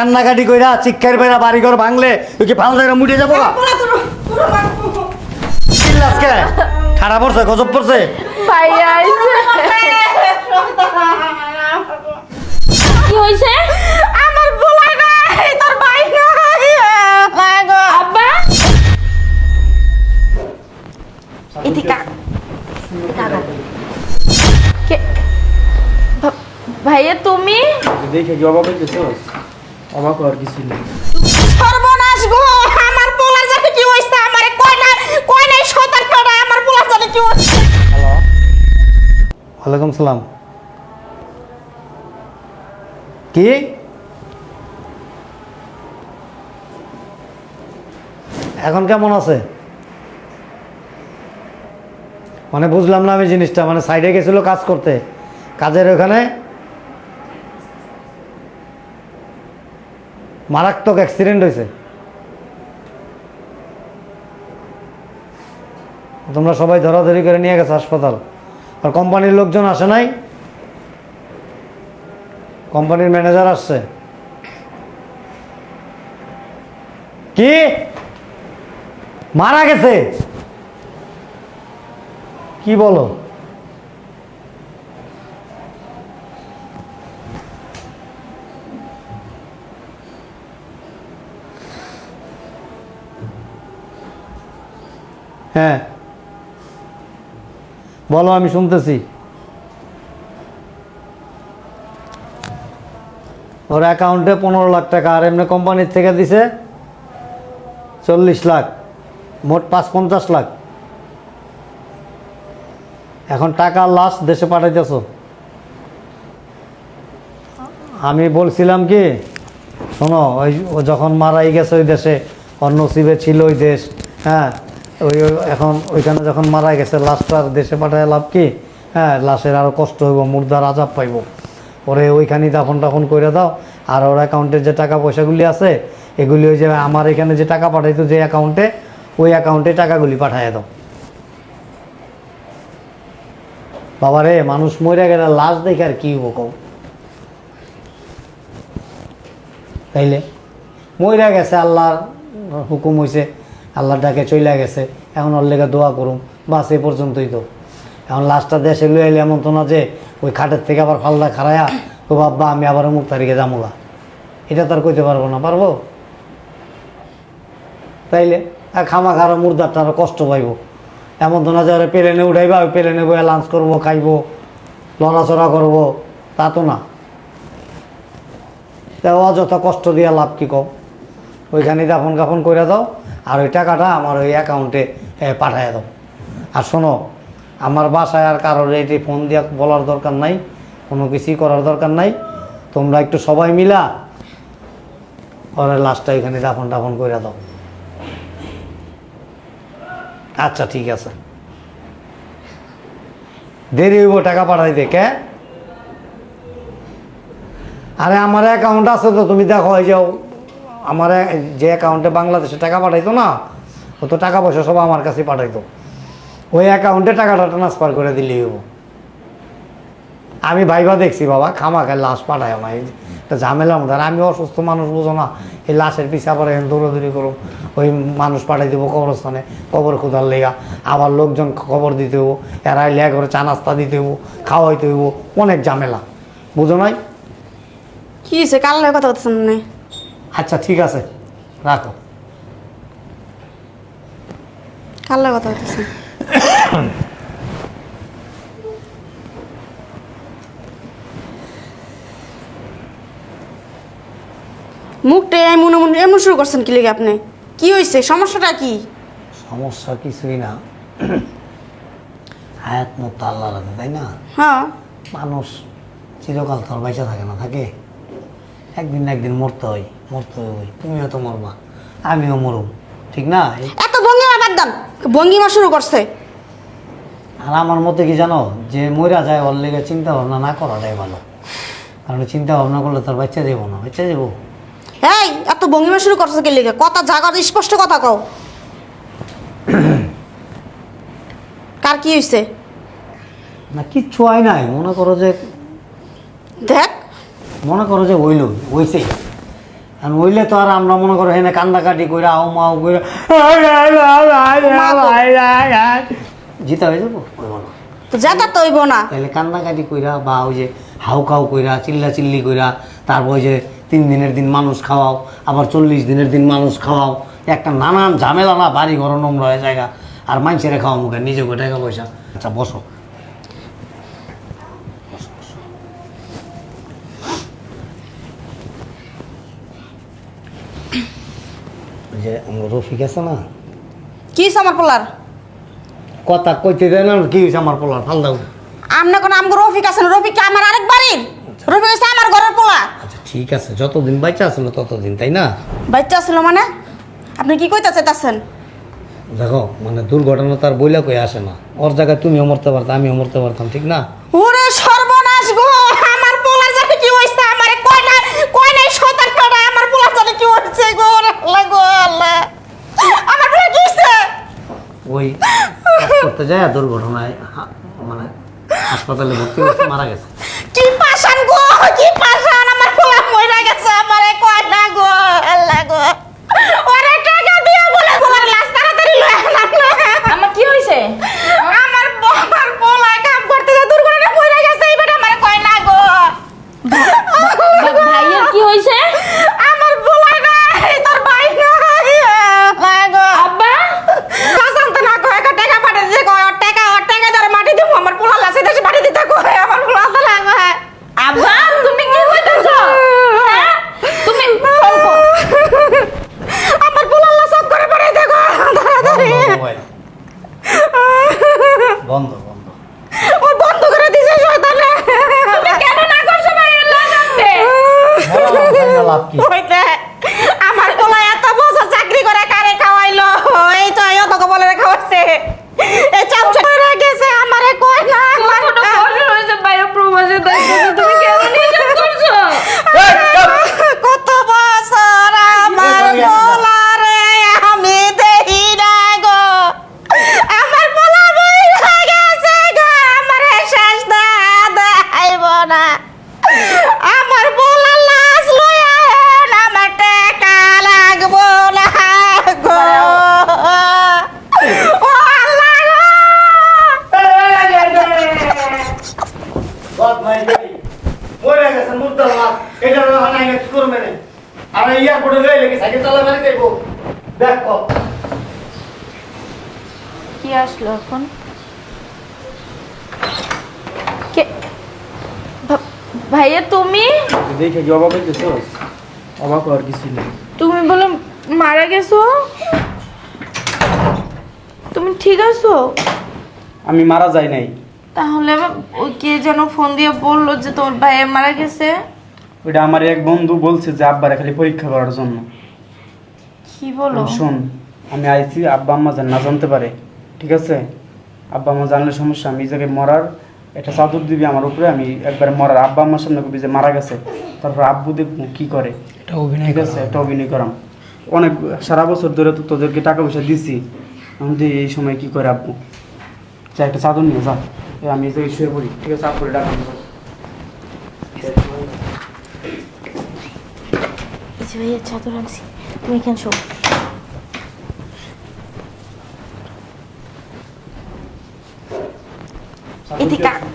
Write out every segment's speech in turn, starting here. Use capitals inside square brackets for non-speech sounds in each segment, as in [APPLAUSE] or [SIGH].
কান্নাকাটি কইরা চিৎকার পেরা বাড়ি ঘর ভাঙলে তুই কি ফাল জায়গা মুটে যাব খারাপ পড়ছে গজব পড়ছে ভাইয়া কি হইছে? আমার বলাই নাই তোর ভাই নাই গো। আব্বা? ইতিকা ভাইয়া তুমি? দেখে অবাক হইতেছ? অবাক কিছু নেই। সর্বনাশ গো আমার পোলার জানি কি হইছে? আমার না পাড়া আমার পোলার জানি কি হইছে? হ্যালো। ওয়ালাইকুম সালাম। কি? এখন কেমন আছে? মানে বুঝলাম না আমি জিনিসটা মানে সাইডে গেছিল কাজ করতে। কাজের ওখানে মারাত্মক অ্যাক্সিডেন্ট হয়েছে তোমরা সবাই ধরাধরি করে নিয়ে গেছো হাসপাতাল। আর কোম্পানির লোকজন আসে নাই? কোম্পানির ম্যানেজার আসছে। কি? মারা গেছে? কি বলো? হ্যাঁ। বলো, আমি শুনতেছি। ওর অ্যাকাউন্টে পনেরো লাখ টাকা, আর এমনি কোম্পানির থেকে দিছে চল্লিশ লাখ, মোট পাঁচ পঞ্চাশ লাখ। এখন টাকা লাস্ট দেশে পাঠাইতেছ। আমি বলছিলাম কি, শোনো, ওই ও যখন মারাই গেছে ওই দেশে অন্য নসিবে ছিল ওই দেশ হ্যাঁ ওই এখন ওইখানে যখন মারা গেছে লাশটা আর দেশে পাঠায় লাভ কি? হ্যাঁ লাশের আরও কষ্ট হইব, মুর্দার আজাব পাইব। পরে ওইখানেই দাফন টাফন করে দাও। আর ওর অ্যাকাউন্টের যে টাকা পয়সাগুলি আছে, এগুলি ওই যে আমার এখানে যে টাকা পাঠাইতো যে অ্যাকাউন্টে ওই অ্যাকাউন্টে টাকাগুলি পাঠাইয়া দাও। বাবা রে, মানুষ মরে গেলে লাশ দেখে আর কি হব কও? তাইলে? মইরা গেছে, আল্লাহর হুকুম হইছে। আল্লাহর ডাকে চইলা গেছে, এখন ওর লেগে দোয়া করুম। বাস এই পর্যন্তই তো। এখন লাস্টটা দেশে লই এলে এমন তো না যে, ওই খাটের থেকে আবার ফালদা খারায়া তো বাবা, আমি আবার মুখ তারিখে যামুগা। এটা তো আর কইতে পারব না, পারব? তাইলে আর খামা খারো মুর্দারটা আরও কষ্ট পাইব। এমন তো না যে প্লেনে উঠাইবা, ওই প্লেনে বইয়া লাঞ্চ করব, খাইবো, লড়াচড়া করব, তা তো না। তা অযথা কষ্ট দিয়া লাভ কি কম ওইখানে দাফন কাফন করে দাও। আর ওই টাকাটা আমার ওই অ্যাকাউন্টে পাঠিয়ে দাও। আর শোনো, আমার বাসায় আর কারোর এটি ফোন দিয়ে বলার দরকার নাই, কোনো কিছুই করার দরকার নাই। তোমরা একটু সবাই মিলা ওরা লাস্টটা এখানে দাফন টাফন করে দাও। আচ্ছা ঠিক আছে। দেরি হইব, টাকা পাঠাইতে কে? আরে, আমার অ্যাকাউন্ট আছে তো, তুমি দেখো হয়ে যে আমার যে অ্যাকাউন্টে বাংলাদেশে টাকা পাঠাইতো না, ও তো টাকা পয়সা সব আমার কাছে পাঠাইতো। ওই অ্যাকাউন্টে টাকাটা ট্রান্সফার করে দিলেই হব আমি ভাইবা দেখছি বাবা খামাকে লাশ পাঠায় না এই একটা ঝামেলার মধ্যে, আর আমি অসুস্থ মানুষ, বুঝো না, এই লাশের পিছা পরে দৌড়াদৌড়ি করুম। ওই মানুষ পাঠাই দেবো কবরস্থানে, কবর খুদার লেগা। আবার লোকজন খবর দিতে হব এরা লেয়া করে চা নাস্তা দিতে হব খাওয়াইতে হব অনেক ঝামেলা। বুঝো নাই? কি হইছে? কাল লাগে কথা বলতেছেন না আচ্ছা ঠিক আছে। রাখো। কাল লাগে কথা বলতেছেন মুখটা এমন এমন এমন শুরু করছেন কি লিগে আপনি? কি হয়েছে সমস্যাটা কি? সমস্যা কিছুই না। হায়াত মুক্ত আল্লাহ তাই না? হ্যাঁ। মানুষ চিরকাল তোর বাইসা থাকে না থাকে? একদিন না একদিন মরতে হয় মরতে হবে তুমিও তো মরবা আমিও মরুম ঠিক না? এত ভঙ্গিমা বাদ দেন ভঙ্গিমা শুরু করছে। আর আমার মতে কি জানো যে মরা যায় ওর লেগে চিন্তা ভাবনা না করাটাই ভালো। কারণ চিন্তা ভাবনা করলে তোর বাচ্চা দেবো না বাচ্চা দেবো। এই এত ভঙ্গিমা শুরু করছে কি লিগে? কথা জাগার স্পষ্ট কথা কও। [COUGHS] কার কি হয়েছে না কিচ্ছু হয় নাই। মনে করো যে দেখ মনে করো যে হইল হইছে আর হইলে তো আর আমরা মনে করো হেনে কান্দাকাটি করে আও মাও করে জিতা হয়ে যাব? হইবো না। তো যেটা তো হইব না। তাহলে কান্দাকাটি কইরা বা ওই যে হাউ খাও কইরা চিল্লা চিল্লি কইরা তারপর ওই যে তিন দিনের দিন মানুষ খাওয়াও আবার চল্লিশ দিনের দিন মানুষ খাওয়াও একটা নানান ঝামেলা না বাড়ি ঘর নোংরা হয়ে জায়গা আর মানুষের খাওয়া মুখে নিজে টাকা পয়সা। আচ্ছা বসো, ওই যে আমার রফিক আছে না। কি হইছে আমার পোলার? কথা কইতে দেয় না কি হয়েছে আমার পোলার? ফাল দাও। আমনে কোন আমগো রফিক আছে না? রফিক কি আমার আরেক বাড়ির? রফিক হইছে আমার ঘরের পোলা। আচ্ছা ঠিক আছে যতদিন বাচ্চা আসলো ততদিন তাই না? বাচ্চা ছিল মানে? আপনি কি কইতে চাইতাছেন? দেখো মানে দুর্ঘটনা তার বইলা কই আসে না। ওর জায়গায় তুমিও মরতে পারতাম আমিও মরতে পারতাম ঠিক না ওরে সর্বনাশ গো আমার পোলার জানি কি হইছে আমারে কই না কই নাই শতান কাটা আমার পোলার জানি কি হইছে গো ওরে আল্লাহ গো আল্লাহ। আমার পোলা কি ওই কাজ করতে যায় দুর্ঘটনায় হা- মানে হাসপাতালে ভর্তি হয়েছে মারা গেছে। কি পাশান গো কি পাশান আমার পোলা মইরা গেছে আমারে কয় না গো আল্লাহ গো ওরে টাকা দিয়া বলে তোমার লাশ তাড়াতাড়ি লয়ে আনা আমার কি হয়েছে আমার আমার পোলা কাম করতে গিয়ে দুর্ঘটনা মইরা গেছে এইবার আমারে কই না গো ভাইয়ের কি হয়েছে আমার পোলা নাই তোর ভাই নাই আল্লাহ গো আব্বা কাসাম তো না কয় একটা টাকা পাঠিয়ে দিছে কয় ওর টাকা ওর টাকা ধরে মাটি দিব আমার পোলা লাসে দেশে মাটি দিতে কয় আমার পোলা তো লাগে আব্বা তুমি কি কইতাছো হ্যাঁ তুমি ফোন কর। আমার পোলা লাস করে পাঠিয়ে দেখো তাড়াতাড়ি বন্ধ বন্ধ। ও বন্ধ করে দিছে শয়তানে। তুমি কেন না করছ ভাইয়ের লাশ আনতে। লাভ কি? হইতে আমার পোলা এত বছর চাকরি করে কারে খাওয়াইলো এই তো এই অত বলে খাওয়াচ্ছে এই চামচা করে গেছে আমারে কয় না আমার কত কষ্ট হয়েছে ভাইয়ের প্রবাসে দেখছ তুমি কেন নিজে করছ কত বছর আমার পোলারে আমি দেই না গো আমার পোলা বই গেছে গো আমার শেষ দেখাইব না আমার পোলা লাশ লইয়া হেন আমার টাকা লাগবো না গো ও আল্লাহ গো বাদ ভাই দেই মরে গেছে মুদ্দা মাছ এটা না নাই কি করবে না আর এয়ারপোর্টে লই লেগে সাইকেল চালা মানে দেবো দেখ কর কি আসলো এখন? কে? ভাইয়া তুমি? দেখে কি অবাক হইতেছস অবাক হওয়ার কিছু নেই। তুমি বলে মারা গেছো? তুমি ঠিক আছো? আমি মারা যাই নাই। তাহলে ওই কে যেন ফোন দিয়ে বলল যে তোর ভাইয়া মারা গেছে? ওইটা আমার এক বন্ধু বলছে যে আব্বারে খালি পরীক্ষা করার জন্য। কি বলো? শোন আমি আইছি আব্বা আম্মা যেন না জানতে পারে। ঠিক আছে? আব্বা আম্মা জানলে সমস্যা আমি এই জায়গায় মরার একটা চাদর দিবি আমার উপরে আমি একবারে মরার। আব্বা আমার সামনে কবি যে মারা গেছে তারপর আব্বু দেখব কি করে। এটা অভিনয় ঠিক আছে একটা অভিনয় করাম অনেক সারা বছর ধরে তো তোদেরকে টাকা পয়সা দিছি। আমি তো এই সময় কি করে আব্বু? যা একটা চাদর নিয়ে যা। আমি এই জায়গায় শুয়ে পড়ি। ঠিক আছে আব্বুরে ডাকা যে ভাইয়া চাদর আনছি। তুমি এখানে শো Ítica.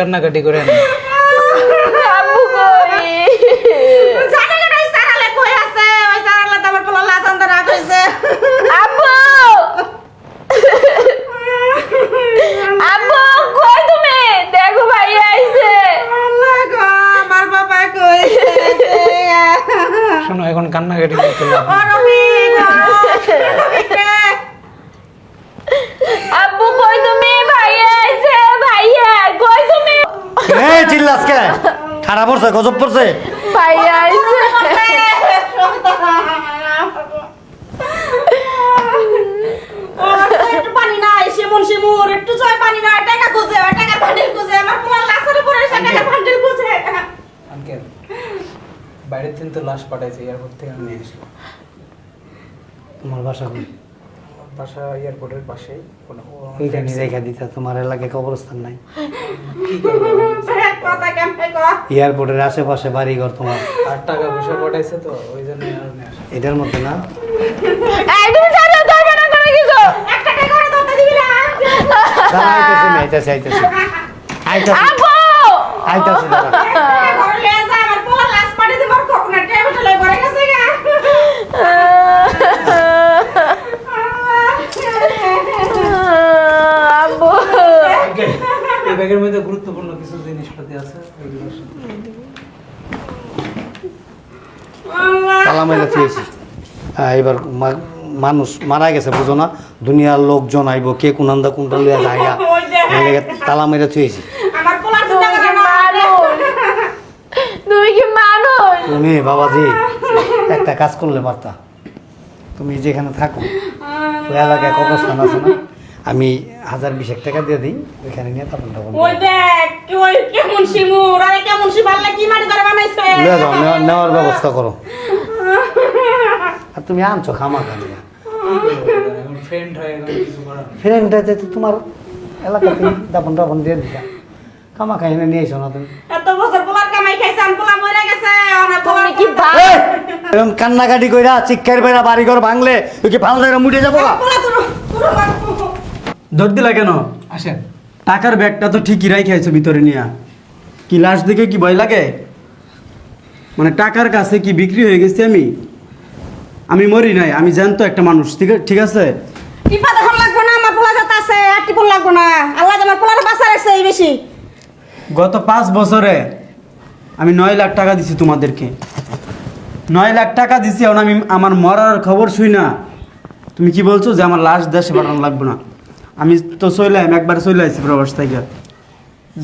কান্নাকাটি করেন। শোনো এখন কান্নাকাটি করতে এই চিল্লাস কে খারাপ পড়ছে গজব পড়ছে ভাইয়া আইছে। বাইরের দিন তো লাশ পাঠাইছে এয়ারপোর্ট থেকে আমি নিয়ে আসলাম। তোমার বাসা বাসা এয়ারপোর্টের পাশে রেখা দিতে তোমার এলাকায় কবরস্থান নাই। এয়ারপোর্টের আশেপাশে বাড়ি ঘর তোমার। আর টাকা পয়সা পাঠাইছে তো ওই জন্য আর এটার মধ্যে না? আইতাছি আইতাছি আইতাছি। আইতাছি আব্বু আইতাছি দাঁড়া। ঘরে লিয়ে যা আমার পোলা লাশ পানি দিব কখন টেবিল লই ঘরে গেছে গা আব্বু আঙ্কেল এই ব্যাগের মধ্যে গুরুত্বপূর্ণ কিছু জিনিসপাতি আছে? হ্যাঁ, এবার মা- মানুষ মারা গেছে বুঝো না? দুনিয়ার লোকজন আইব কে কোনান্দা কোনটা লইয়া যাইয়া তালা মেরে থুয়েছি আমার পোলা তুমি বাবাজি একটা কাজ করলে পারতা। তুমি যেখানে থাকো ওই এলাকায় কবরস্থান আছে না? আমি হাজার বিশেক টাকা দিয়ে দিই ওইখানে নিয়ে তখন তখন ওই দেখ কি ওই কেমন শিমুর আরে কেমন শিবাল্লা কি মাটি ধরে বানাইছে নেওয়ার ব্যবস্থা করো আর তুমি আনছো খামা খালি এখন ফ্রেন্ড হয়ে গেল কিছু করার নেই। ফ্রেন্ডটা যে তোমার এলাকাতে দাপন টাপন দিয়ে দিতা খামা খাই এনে নিয়ে এসো না তুমি এত বছর পোলার কামাই খাইছে আমি পোলা মরে গেছে অনেক তুমি কি এই! এরকম কান্নাকাটি কইরা চিৎকার বেড়া বাড়ি ঘর ভাঙলে তুই কি ভালো জায়গা মুটে যাব গা? ধর দিলা কেন? আসেন। টাকার ব্যাগটা তো ঠিকই রাখি আইছো ভিতরে নিয়া। কি লাশ দেখে কি ভয় লাগে? মানে টাকার কাছে কি বিক্রি হয়ে গেছি আমি? আমি মরি নাই আমি জানতো একটা মানুষ ঠিক আছে? ঠিক আছে টিপা লাগবো না? আমার পোলা যাতে আছে আর টিপুন লাগবো না? আল্লাহ আমার রাখছে এই বেশি। গত পাঁচ বছরে আমি নয় লাখ টাকা দিছি তোমাদেরকে। নয় লাখ টাকা দিছি এখন আমি আমার মরার খবর শুই না। তুমি কি বলছো যে আমার লাশ দেশে পাঠানো লাগবে না? আমি তো চলে একবার চলে আসছি প্রবাস থেকে।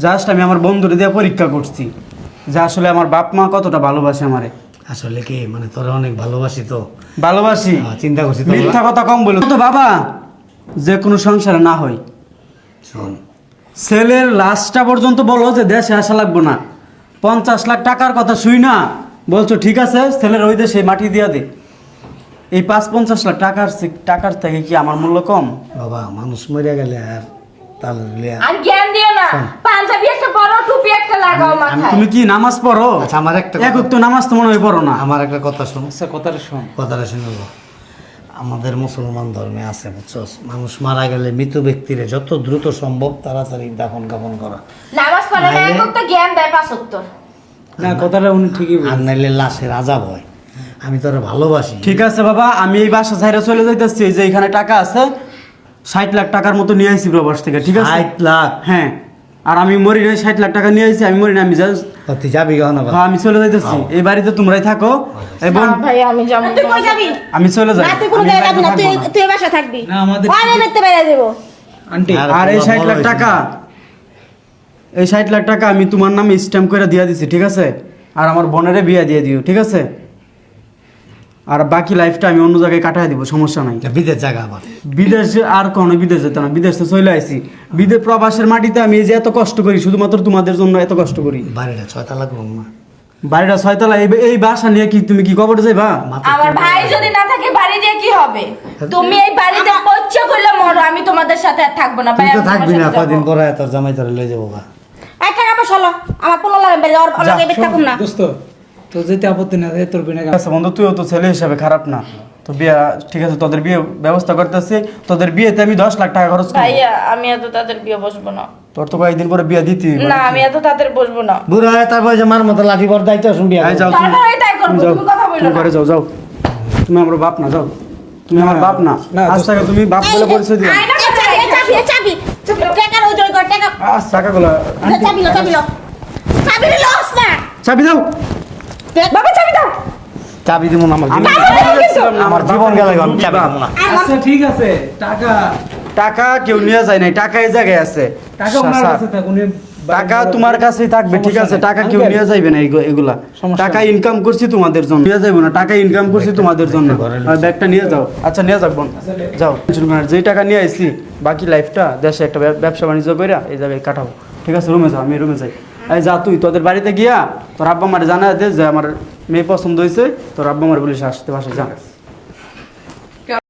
জাস্ট আমি আমার বন্ধুরে দিয়ে পরীক্ষা করছি। যে আসলে আমার বাপ মা কতটা ভালোবাসে আমারে। আসলে কি? মানে তোরা অনেক ভালোবাসি তো। ভালোবাসি? চিন্তা করছি মিথ্যা কথা কম বলো। তো বাবা যে কোনো সংসারে না হয়। শোন। ছেলের লাশটা পর্যন্ত বলো যে দেশে আসা লাগবো না। পঞ্চাশ লাখ টাকার কথা শুই না। বলছো ঠিক আছে ছেলের ওই দেশে মাটি দিয়া দে। এই পাঁচ পঞ্চাশ লাখ টাকার টাকার থেকে কি আমার মূল্য কম? বাবা মানুষ মরে গেলে আর তাহলে আর জ্ঞান দিও না। পাঞ্জাবি একটা বড় টুপি একটা লাগাও মাথায়। তুমি কি নামাজ পড়ো? আচ্ছা আমার একটা এক নামাজ তো মনে হয় পড়ো না। আমার একটা কথা শোনো। আচ্ছা কথাটা শোন। কথাটা শুনে নাও। আমাদের মুসলমান ধর্মে আছে বুঝছস? মানুষ মারা গেলে মৃত ব্যক্তিরে যত দ্রুত সম্ভব তাড়াতাড়ি দাফন কাফন করা। নামাজ পড়ে না নাইলে- এখন তো জ্ঞান দেয় পাঁচ না কথাটা উনি ঠিকই আর বলছেন। নাইলে লাশের আজাব হয়। আমি তোরা ভালোবাসি। ঠিক আছে বাবা আমি এই বাসা ছাইরে চলে যাইতেছি এই যে এখানে টাকা আছে ষাট লাখ টাকার মতো নিয়ে আইছি প্রবাস থেকে ঠিক আছে? ষাট লাখ? হ্যাঁ আর আমি মরি নাই ষাট লাখ টাকা নিয়ে আইছি আমি মরি না আমি just তুই যাবি? হ্যাঁ, আমি চলে যাইতেছি এই বাড়িতে তোমরাই থাকো এবং ভাই আমি যাব তুই কই যাবি? আমি চলে যাই না তুই কোনো জায়গায় যাবি না তুই তুই এই বাসা থাকবি। না, আমাদের- আমি দেখতে বেরিয়ে দেবো আন্টি আর আর এই ষাট লাখ টাকা এই ষাট লাখ টাকা আমি তোমার নামে স্ট্যাম্প করে দিয়ে দিছি ঠিক আছে? আর আমার বোনেরে বিয়ে দিয়ে দিও ঠিক আছে? আর বাকি লাইফটা আমি অন্য জায়গায় কাটাই দিব সমস্যা নাই। বিদেশ জায়গা আবার। বিদেশে আর কোনো বিদেশ যেতে না বিদেশে চলে আসি বিদেশ প্রবাসের মাটিতে আমি যে এত কষ্ট করি শুধুমাত্র তোমাদের জন্য এত কষ্ট করি। বাড়িটা ছয়তলা করুন না। বাড়িটা ছয়তলা এই এই বাসা নিয়ে কি তুমি কি কবর যাইবা? আমার ভাই যদি না থাকে বাড়ি দিয়ে কি হবে? তুমি এই বাড়িতে পচ্ছে করলে মরো আমি তোমাদের সাথে আর থাকব না। ভাই তুই তো থাকবি না কদিন পরে তোর জামাই তোর লয়ে যাব এক টাকা পয়সা হলো আমার পোলা লাগে বেরিয়ে ওর লগে বের থাকুম না। দোস্ত তো যেতে আপত্তি না তোর বিনা আছে বন্ধু তুইও তো ছেলে হিসাবে খারাপ না। তো বিয়ে ঠিক আছে তোদের বিয়ে ব্যবস্থা করতেছি। তোদের বিয়েতে আমি দশ লাখ টাকা খরচ করব। ভাইয়া আমি এত তাদের বিয়ে বসবো না। তোর তো কয়েকদিন পরে বিয়ে দিতে। হবে। না আমি এত তাদের বসবো না। বুড়ো হয় তারপর যে মার মতো লাঠি বর দায়িত্ব শুনবি এই যাও তুমি। তাই করব, তুমি যাও। তুমি কথা বলো তুমি না। ঘরে যাও যাও। তুমি আমার বাপ না যাও। তুমি আমার বাপ না। না, আজ দোস্ত। থেকে তুমি বাপ বলে পরিচয় দিও। চাবি এই চাবি চাবি। টাকার ওই কর টাকা আজ টাকাগুলো চাবি লো চাবি লো চাবি লো লস না। চাবি দাও। বাবা চাবি দাও। চাবি দিব না আমার জীবন- আমার জীবন গেলে আমি চাবি দিব না। আচ্ছা ঠিক আছে টাকা। টাকা কেউ নিয়ে যায় নাই টাকা এই জায়গায় আছে। টাকা ওনার কাছে থাক উনি টাকা তোমার কাছেই থাকবে ঠিক আছে টাকা কেউ নিয়ে যাইবে না এগুলা। টাকা ইনকাম করছি তোমাদের জন্য নিয়ে যাইবো না টাকা ইনকাম করছি তোমাদের জন্য। ব্যাগটা নিয়ে যাও। আচ্ছা নিয়ে যাও বোন। যাও। যেই টাকা নিয়ে আইছি বাকি লাইফটা দেশে একটা ব্যবসা বাণিজ্য করে এই জায়গায় কাটাবো। ঠিক আছে রুমে যাও আমি রুমে যাই। এই যা তুই, তোদের বাড়িতে গিয়া তোর আব্বা মারে জানা দে যে আমার মেয়ে পছন্দ হয়েছে তোর আব্বা মার বলিস আসতে বাসায় যা।